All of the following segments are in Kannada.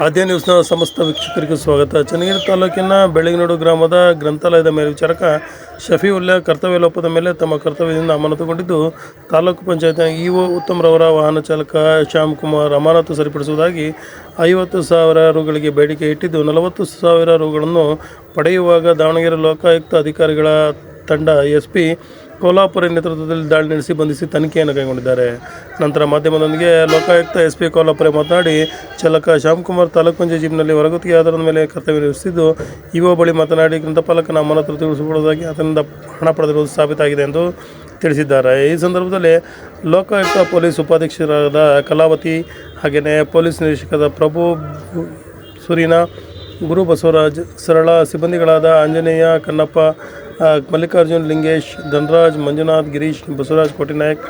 ಆದ್ಯ ನ್ಯೂಸ್ನ ಸಮಸ್ತ ವೀಕ್ಷಕರಿಗೆ ಸ್ವಾಗತ. ಚನ್ನಗಿರಿ ತಾಲೂಕಿನ ಬೆಳಗಿನಡು ಗ್ರಾಮದ ಗ್ರಂಥಾಲಯದ ಮೇಲ್ವಿಚಾರಕ ಶಫೀವುಲ್ಲಾ ಕರ್ತವ್ಯ ಲೋಪದ ಮೇಲೆ ತಮ್ಮ ಕರ್ತವ್ಯದಿಂದ ಅಮಾನತುಗೊಂಡಿದ್ದು, ತಾಲೂಕು ಪಂಚಾಯತ್ ಇಒ ಉತ್ತಮ್ರವರ ವಾಹನ ಚಾಲಕ ಶ್ಯಾಮ್ ಕುಮಾರ್ ಅಮಾನತು ಸರಿಪಡಿಸುವುದಾಗಿ ಐವತ್ತು ಸಾವಿರ ರುಗಳಿಗೆ ಬೇಡಿಕೆ ಇಟ್ಟಿದ್ದು, ನಲವತ್ತು ಸಾವಿರ ರುಗಳನ್ನು ಪಡೆಯುವಾಗ ದಾವಣಗೆರೆ ಲೋಕಾಯುಕ್ತ ಅಧಿಕಾರಿಗಳ ತಂಡ ಎಸ್ ಪಿ ಕೋಲಾಪುರ ನೇತೃತ್ವದಲ್ಲಿ ದಾಳಿ ನಡೆಸಿ ಬಂಧಿಸಿ ತನಿಖೆಯನ್ನು ಕೈಗೊಂಡಿದ್ದಾರೆ. ನಂತರ ಮಾಧ್ಯಮದೊಂದಿಗೆ ಲೋಕಾಯುಕ್ತ ಎಸ್ ಪಿ ಮಾತನಾಡಿ, ಚಾಲಕ ಶ್ಯಾಮ್ಕುಮಾರ್ ತಾಲೂಕು ಪಂಚಾಯತ್ ಜೀಪ್ನಲ್ಲಿ ಹೊರಗುತ್ತಿಗೆ ಆಧಾರದ ಮೇಲೆ ಕರ್ತವ್ಯ ನಿರ್ವಹಿಸಿದ್ದು ಇಒ ಬಳಿ ಮಾತನಾಡಿ, ಗ್ರಂಥಪಾಲಕನ ಅಮಾನತು ತಿಳಿಸಿಕೊಳ್ಳುವುದಾಗಿ ಅದರಿಂದ ಹಣ ಪಡೆದಿರುವುದು ಸಾಬೀತಾಗಿದೆ ಎಂದು ತಿಳಿಸಿದ್ದಾರೆ. ಈ ಸಂದರ್ಭದಲ್ಲಿ ಲೋಕಾಯುಕ್ತ ಪೊಲೀಸ್ ಉಪಾಧ್ಯಕ್ಷರಾದ ಕಲಾವತಿ ಹಾಗೆಯೇ ಪೊಲೀಸ್ ನಿರೀಕ್ಷಕರಾದ ಪ್ರಭು ಸುರಿನ, ಗುರು ಬಸವರಾಜ್, ಸರಳ ಸಿಬ್ಬಂದಿಗಳಾದ ಆಂಜನೇಯ, ಕನ್ನಪ್ಪ ಮಲ್ಲಿಕಾರ್ಜುನ್ ಲಿಂಗೇಶ್ ಧನರಾಜ್ ಮಂಜುನಾಥ್ ಗಿರೀಶ್ ಬಸವರಾಜ್ ಕೋಟಿನಾಯಕ್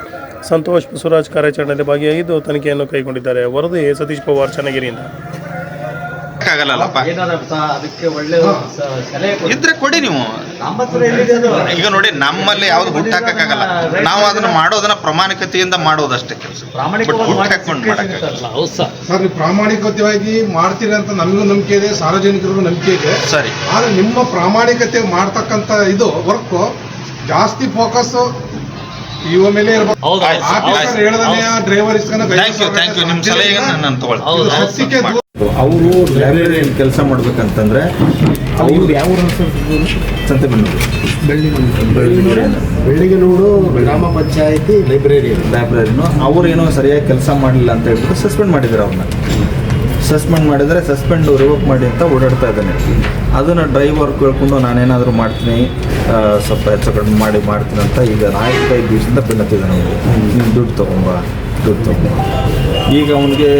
ಸಂತೋಷ್ ಬಸವರಾಜ್ ಕಾರ್ಯಾಚರಣೆಯಲ್ಲಿ ಭಾಗಿಯಾಗಿದ್ದು ತನಿಖೆಯನ್ನು ಕೈಗೊಂಡಿದ್ದಾರೆ. ವರದಿ ಸತೀಶ್ ಪವಾರ್ ಚನ್ನಗಿರಿಯಿಂದ. ಆಗಲ್ಲಪ್ಪ ಏನಾರ ಸ- ಅದಕ್ಕೆ ಒಳ್ಳೆ ಸ- ಇದ್ರೆ ಕೊಡಿ ನೀವು. ನಮ್ಮ ಎಲ್ಲಿದೆ ಅದು? ಈಗ ನೋಡಿ ನಮ್ಮಲ್ಲಿ ಯಾವ್ದು ಹುಟ್ಟಾಕಕ್ಕಾಗಲ್ಲ ನಾವು ಅದನ್ನ ಮಾಡೋದನ್ನ ಪ್ರಾಮಾಣಿಕತೆಯಿಂದ ಮಾಡೋದಷ್ಟೇ ಕೆಲಸ. ಹಾಕೊಂಡು ಪ್ರಾಮಾಣಿಕತೆಯಾಗಿ ಮಾಡ್ತೀರಿ ಅಂತ ನಮಗೂ ನಂಬಿಕೆ ಇದೆ ಸಾರ್ವಜನಿಕರಿಗೂ ನಂಬಿಕೆ ಇದೆ. ಸರಿ. ಆದ್ರೆ ನಿಮ್ಮ ಪ್ರಾಮಾಣಿಕತೆ ಮಾಡ್ತಕ್ಕಂತ ಇದು ವರ್ಕ್ ಜಾಸ್ತಿ ಫೋಕಸ್ ಇವ ಮೇಲೆ ಹೌದು ಆಯ್ತು, ಆಯ್ತು. ಹೇಳದನೆಯ ಡ್ರೈವರ್ ಇಸ್ಕೊಂಡು ಥ್ಯಾಂಕ್ ಯು ಥ್ಯಾಂಕ್ ಯು ನಿಮ್ಮ ನಾನು ದೂರ ಅವರು ಲೈಬ್ರರಿಯಲ್ಲಿ ಕೆಲಸ ಮಾಡ್ಬೇಕಂತಂದ್ರೆ ಅವ್ರು ಯಾವ ಸಂತೆಬೆನ್ನೂರು. ನೋಡು ಗ್ರಾಮ ಪಂಚಾಯತಿ ಲೈಬ್ರರಿ ಲೈಬ್ರರಿನು ಅವ್ರು ಏನೋ ಸರಿಯಾಗಿ ಕೆಲಸ ಮಾಡಲಿಲ್ಲ ಅಂತ ಹೇಳ್ಬಿಟ್ಟು ಸಸ್ಪೆಂಡ್ ಮಾಡಿದ್ದಾರೆ ಅವ್ರನ್ನ. ಸಸ್ಪೆಂಡ್ ಮಾಡಿದರೆ ಸಸ್ಪೆಂಡ್ ರಿವೋಕ್ ಮಾಡಿ ಅಂತ ಓಡಾಡ್ತಾ ಇದ್ದಾನೆ. ಅದನ್ನು ಡ್ರೈವರ್ ಕೇಳ್ಕೊಂಡು ನಾನೇನಾದರೂ ಮಾಡ್ತೀನಿ ಸ್ವಲ್ಪ ಹೆಚ್ಚು ಕಡಿಮೆ ಮಾಡಿ ಮಾಡ್ತೀನಿ ಅಂತ ಈಗ ನಾಲ್ಕೈದು ದಿವಸದಿಂದ ಬೆನ್ನತ್ತಿದ್ದಾನೆ ಅವನು. ದುಡ್ಡು ತೊಗೊಂಬ ದುಡ್ಡು ತೊಗೊಂಬ ಈಗ ಅವನಿಗೆ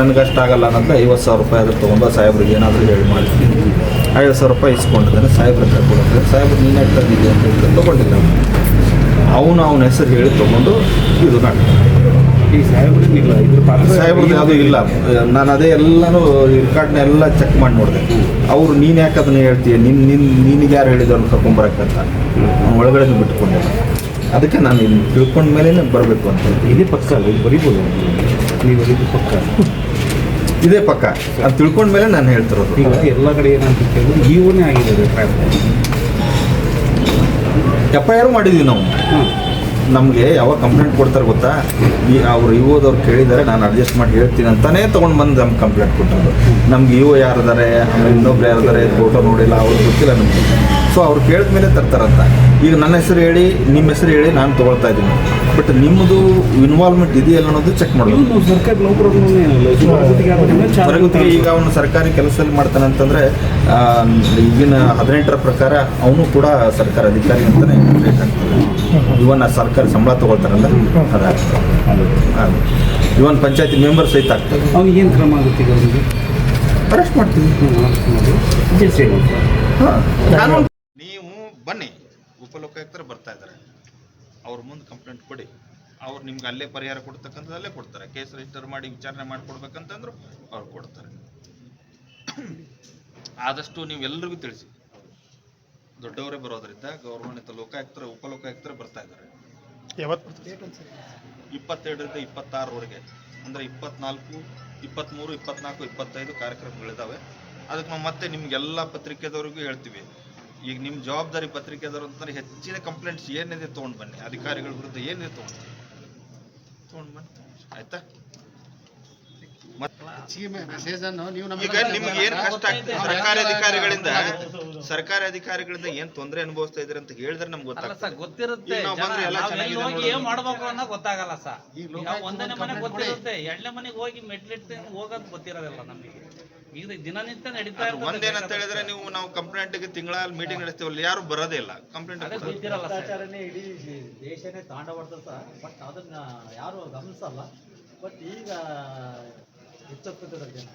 ನನಗಷ್ಟ ಆಗಲ್ಲ ಅನ್ನೋದು ಐವತ್ತು ಸಾವಿರ ರೂಪಾಯಿ ಆದರೂ ತೊಗೊಂಬ ಸಾಹೇಬ್ರಿಗೆ ಏನಾದರೂ ಹೇಳಿ ಮಾಡ್ತೀನಿ. ಐವತ್ತು ಸಾವಿರ ರೂಪಾಯಿ ಇಸ್ಕೊಂಡಿದ್ದಾನೆ, ಸಾಹೇಬ್ರ ಹತ್ರ ಸಾಹೇಬ್ರು, ನೀನು ತಂದಿದ್ದೆ ಅಂತ ಹೇಳಿ ತೊಗೊಂಡಿಲ್ಲ ಅವನು. ಅವನ ಹೆಸರು ಹೇಳಿ ತೊಗೊಂಡು ಇದು ನಾಟಕ ಈ ಸಾಹೇಬ್ರಿಗಿಲ್ಲ ಇದ್ರ ಪಾತ್ರ ಸಾಹೇಬ್ರದ್ದು ಯಾವುದೂ ಇಲ್ಲ. ನಾನು ಅದೇ ಎಲ್ಲನೂ ರೆಕಾರ್ಡ್ನ ಎಲ್ಲ ಚೆಕ್ ಮಾಡಿ ನೋಡಿದೆ. ಅವರು ನೀನು ಯಾಕೆ ಅದನ್ನ ಹೇಳ್ತೀಯ? ನಿನ್ ನಿನ್ ನಿನಗೆ ಯಾರು ಹೇಳಿದವ್ರನ್ನ ಕರ್ಕೊಂಬರಕ್ಕಂತ ಒಳಗಡೆ ಬಿಟ್ಕೊಂಡೆ ಅದಕ್ಕೆ ನಾನು ಇಲ್ಲಿ ತಿಳ್ಕೊಂಡ ಮೇಲೆ ಬರಬೇಕು ಅಂತ ಇದೇ ಪಕ್ಕ ಅಲ್ಲ ಇದು ಬರಿಬೋದು. ನೀವು ಇದು ಪಕ್ಕ. ಇದೇ ಪಕ್ಕ. ಅದು ತಿಳ್ಕೊಂಡ ಮೇಲೆ ನಾನು ಹೇಳ್ತಿರೋದು. ಈಗ ಎಲ್ಲ ಕಡೆ ಏನಂತ ಕೇಳಿದ್ರೆ ಇವನೇ ಆಗಿದೆ ಎಫ್ ಐ ಆರ್ ಮಾಡಿದ್ದೀವಿ ನಾವು. ನಮಗೆ ಯಾವಾಗ ಕಂಪ್ಲೇಂಟ್ ಕೊಡ್ತಾರೆ ಗೊತ್ತಾ? ಈ ಅವ್ರು ಇವೋದವ್ರು ಕೇಳಿದ್ದಾರೆ, ನಾನು ಅಡ್ಜಸ್ಟ್ ಮಾಡಿ ಹೇಳ್ತೀನಿ ಅಂತಾನೆ ತೊಗೊಂಡು ಬಂದು ನಮ್ಗೆ ಕಂಪ್ಲೇಂಟ್ ಕೊಟ್ಟರು ನಮ್ಗೆ ಇವು ಯಾರಿದ್ದಾರೆ, ಆಮೇಲೆ ಇನ್ನೊಬ್ರು ಯಾರಿದ್ದಾರೆ ಫೋಟೋ ನೋಡಿಲ್ಲ ಅವ್ರಿಗೆ ಗೊತ್ತಿಲ್ಲ ನಮಗೆ. ಸೊ ಅವ್ರು ಕೇಳಿದ ಮೇಲೆ ತರ್ತಾರಂತ. ಈಗ ನನ್ನ ಹೆಸರು ಹೇಳಿ ನಿಮ್ಮ ಹೆಸರು ಹೇಳಿ ನಾನು ತಗೊಳ್ತಾ ಇದ್ದೀನಿ. ಬಟ್ ನಿಮ್ಮದು ಇನ್ವಾಲ್ವ್ಮೆಂಟ್ ಇದೆಯಲ್ಲ ಅನ್ನೋದು ಚೆಕ್ ಸರ್ಕಾರಿ ಹೊರಗುತ್ತಿಗೆ ಹೊರಗುತ್ತಿಗೆ ಈಗ ಅವನು ಸರ್ಕಾರಿ ಕೆಲಸದಲ್ಲಿ ಮಾಡ್ತಾನೆ ಅಂತಂದ್ರೆ ಈಗಿನ ಹದಿನೆಂಟರ ಪ್ರಕಾರ ಅವನು ಕೂಡ ಸರ್ಕಾರ ಅಧಿಕಾರಿ ಅಂತಾನೆ ರೇಟ್ ಆಗ್ತದೆ ಇವನ್ ಆ ಸರ್ಕಾರಿ ಸಂಬಳ ತಗೊಳ್ತಾರಲ್ಲ ಅದಾಗ್ತದೆ ಇವನ್ ಪಂಚಾಯತಿ ಮೆಂಬರ್ ಸಹಿತ ಆಗ್ತದೆ ಅವ್ನಿಗೆ ಏನು ಕ್ರಮ ಆಗುತ್ತೆ ಈಗ ಅವನಿಗೆ? ಅರೆಸ್ಟ್ ಮಾಡ್ತೀವಿ. ಹಾಂ. ಬನ್ನಿ ಉಪಲೋಕಾಯುಕ್ತರು ಬರ್ತಾ ಇದ್ದಾರೆ. ಅವ್ರ ಮುಂದೆ ಕಂಪ್ಲೇಂಟ್ ಕೊಡಿ. ಅವ್ರು ನಿಮ್ಗೆ ಅಲ್ಲೇ ಪರಿಹಾರ ಕೊಡ್ತಕ್ಕಂಥದ್ದು ಅಲ್ಲೇ ಕೊಡ್ತಾರೆ. ಕೇಸ್ ರಿಜಿಸ್ಟರ್ ಮಾಡಿ ವಿಚಾರಣೆ ಮಾಡಿಕೊಡ್ಬೇಕಂತಂದ್ರು ಅವ್ರು ಕೊಡ್ತಾರೆ. ಆದಷ್ಟು ನೀವು ಎಲ್ಲರಿಗೂ ತಿಳಿಸಿ. ದೊಡ್ಡವರೇ ಬರೋದ್ರಿಂದ ಗೌರವಾನ್ವಿತ ಲೋಕಾಯುಕ್ತರು ಉಪಲೋಕಾಯುಕ್ತರು ಬರ್ತಾ ಇದ್ದಾರೆ. ಯಾವತ್ತು ಇಪ್ಪತ್ತೆರಡರಿಂದ ಇಪ್ಪತ್ತಾರವರೆಗೆ ಅಂದರೆ ಇಪ್ಪತ್ನಾಲ್ಕು ಇಪ್ಪತ್ತ್ಮೂರು ಇಪ್ಪತ್ನಾಲ್ಕು ಇಪ್ಪತ್ತೈದು ಕಾರ್ಯಕ್ರಮಗಳಿದ್ದಾವೆ ಅದಕ್ಕೆ ನಾವು ಮತ್ತೆ ನಿಮ್ಗೆಲ್ಲ ಪತ್ರಿಕೆದವರಿಗೂ ಹೇಳ್ತೀವಿ. ಈಗ ನಿಮ್ಮ ಜವಾಬ್ದಾರಿ ಪತ್ರಿಕೆದವರು ಅಂತಂದ್ರೆ ಹೆಚ್ಚಿನ ಕಂಪ್ಲೇಂಟ್ಸ್ ಏನಿದೆ ತೊಗೊಂಡು ಬನ್ನಿ. ಅಧಿಕಾರಿಗಳ ವಿರುದ್ಧ ಏನಿದೆ ತೊಗೊಂಡು ತೊಗೊಂಡು ಬನ್ನಿ. ಆಯ್ತಾ? ಮೆಸೇಜ್ ಅನ್ನು ನೀವು ಈಗ ನಿಮ್ಗೆ ಏನ್ ಕಷ್ಟ ಆಗ್ತದೆ? ಸರ್ಕಾರಿ ಅಧಿಕಾರಿಗಳಿಂದ ಸರ್ಕಾರಿ ಅಧಿಕಾರಿಗಳಿಂದ ಏನ್ ತೊಂದರೆ ಅನುಭವಿಸ್ತಾ ಇದ್ರೆ ಅಂತ ಹೇಳಿದ್ರೆ ನಮ್ಗೆ ಗೊತ್ತಾಗ್ತದೆ. ಗೊತ್ತಿರುತ್ತೆ. ಏನ್ ಮಾಡ್ಬೇಕು ಅನ್ನೋ ಗೊತ್ತಾಗಲ್ಲ ಸರ್. ಒಂದನೇ ಮನೆ ಗೊತ್ತಿರುತ್ತೆ ಎರಡನೇ ಮನೆಗೆ ಹೋಗಿ ಮೆಟ್ಲಿಟ್ಟು ಹೋಗೋದು ಗೊತ್ತಿರೋದಿಲ್ಲ ನಮಗೆ. ಈಗ ದಿನನಿತ್ಯ ನಡೀತಾ ಅದು ಒಂದೇನಂತ ಹೇಳಿದ್ರೆ ನೀವು ನಾವು ಕಂಪ್ಲೇಂಟ್ಗೆ ತಿಂಗಳ ಮೀಟಿಂಗ್ ನಡೆಸ್ತೀವಲ್ಲ ಯಾರು ಬರೋದೇ ಇಲ್ಲ. ಕಂಪ್ಲೇಂಟ್ ಅದೇ ಗೊತ್ತಿರಲ್ಲ ಸರ್. ಭ್ರಷ್ಟಾಚಾರನೇ ಇಡೀ ದೇಶನೇ ತಾಂಡವಾಡ್ತದೆ ಬಟ್ ಅದನ್ನ ಯಾರು ಗಮನಿಸಲ್ಲ. ಬಟ್ ಈಗ ಹೆಚ್ಚಾಗ್ತದೆ ಜನ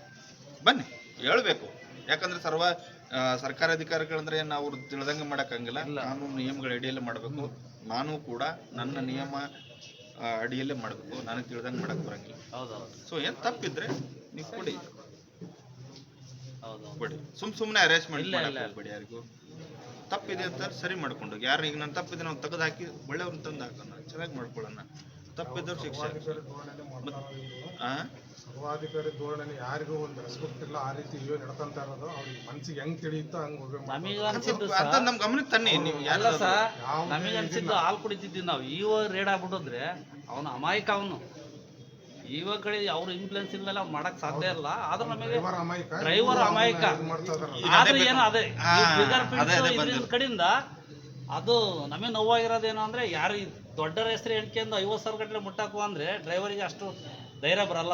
ಬನ್ನಿ ಹೇಳ್ಬೇಕು. ಯಾಕಂದ್ರೆ ಸರ್ವ ಆ, ಸರ್ಕಾರಿ ಅಧಿಕಾರಿಗಳಂದ್ರೆ ನಾವು ತಿಳಿದಂಗೆ ಮಾಡಕ್ಕಾಗಿಲ್ಲ ಕಾನೂನು ನಿಯಮಗಳ ಅಡಿಯಲ್ಲಿ ಮಾಡಬೇಕು. ನಾನು ಕೂಡ ನನ್ನ ನಿಯಮ ಆ, ಅಡಿಯಲ್ಲೇ ಮಾಡಬೇಕು. ನನಗೆ ತಿಳಿದಂಗೆ ಮಾಡಕ್ ಬರಂಗಿಲ್ಲ. ಹೌದೌದು. ಸೊ ಏನ್ ತಪ್ಪಿದ್ರೆ ನೀವು ಕೊಡಿ. ಹೌದು ಸುಮ್ ಸುಮ್ಮನೆ ಅರೇಂಜ್ಮೆಂಟ್ ಮಾಡಿ ಮಾಡಕ್. ಹೋಗ್ಬೇಡಿ ಯಾರಿಗೂ. ತಪ್ಪಿದೆ ಅಂತ ಸರಿ ಮಾಡ್ಕೊಂಡು. ಯಾರು ಈಗ ನಾನು ತಪ್ಪಿದೆ ನಾವು ತೆಗೆದು ಹಾಕಿ ಒಳ್ಳೆಯವ್ರನ್ನ ತಂದು ಹಾಕೋಣ. ಚೆನ್ನಾಗಿ ಮಾಡ್ಕೊಳ್ಳೋಣ. ತಪ್ಪಿದ್ದವ್ರು ಶಿಕ್ಷೆ. ಆ? ಸರ್ವಾಧಿಕಾರಿ ಧೋರಣೆ ಯಾರಿಗೂ ಒಂದು ರೆಸ್ಪೆಕ್ಟ್ ಇಲ್ಲ. ಆ ರೀತಿ ಇವೆ ನಡ್ಕೊಂತ ಇರೋದು. ಅವ್ರಿಗೆ ಮನ್ಸಿಗೆ ಹೆಂಗ್ ತಿಳಿಯುತ್ತೋ ಹಂಗ ಹೋಗಿ ನಮಗೆ ಅನ್ಸಿದ್ದು ಅಂತ ನಮ್ ಗಮನಕ್ಕೆ ತನ್ನಿ. ನೀವು ಅಲ್ಲ ಸಹ ನಮಗೆ ಅನ್ಸಿದ್ದು ಹಾಲು ಕುಡಿತಿದ್ದೀವಿ ನಾವು. ಇವ ರೇಡ್ ಆಗ್ಬಿಟ್ಟಿದ್ರೆ ಅವನು ಅಮಾಯಕ ಅವನು. ಇವಾಗ ಕಡೆ ಅವ್ರ ಇನ್ಫ್ಲುಯೆನ್ಸ್ ಇಲ್ಲ ಮಾಡಕ್ ಸಾಧ್ಯ ಇಲ್ಲ. ಆದ್ರೂ ನಮಗೆ ಡ್ರೈವರ್ ಅಮಾಯಕ. ಆದ್ರೆ ಏನು ಅದೇ ಫಿಂಗರ್ ಕಡೆಯಿಂದ ಅದು ನಮಗೆ ನೋವಾಗಿರೋದೇನು ಅಂದ್ರೆ ಯಾರು ದೊಡ್ಡ ದೊಡ್ಡರ ಹೆಸರು ಎಣ್ಕೆಂದು ಐವತ್ತು ಸಾವಿರ ಗಟ್ಟಲೆ ಮುಟ್ಟಾಕು ಅಂದ್ರೆ ಡ್ರೈವರಿಗೆ ಅಷ್ಟು ಧೈರ್ಯ ಬರಲ್ಲ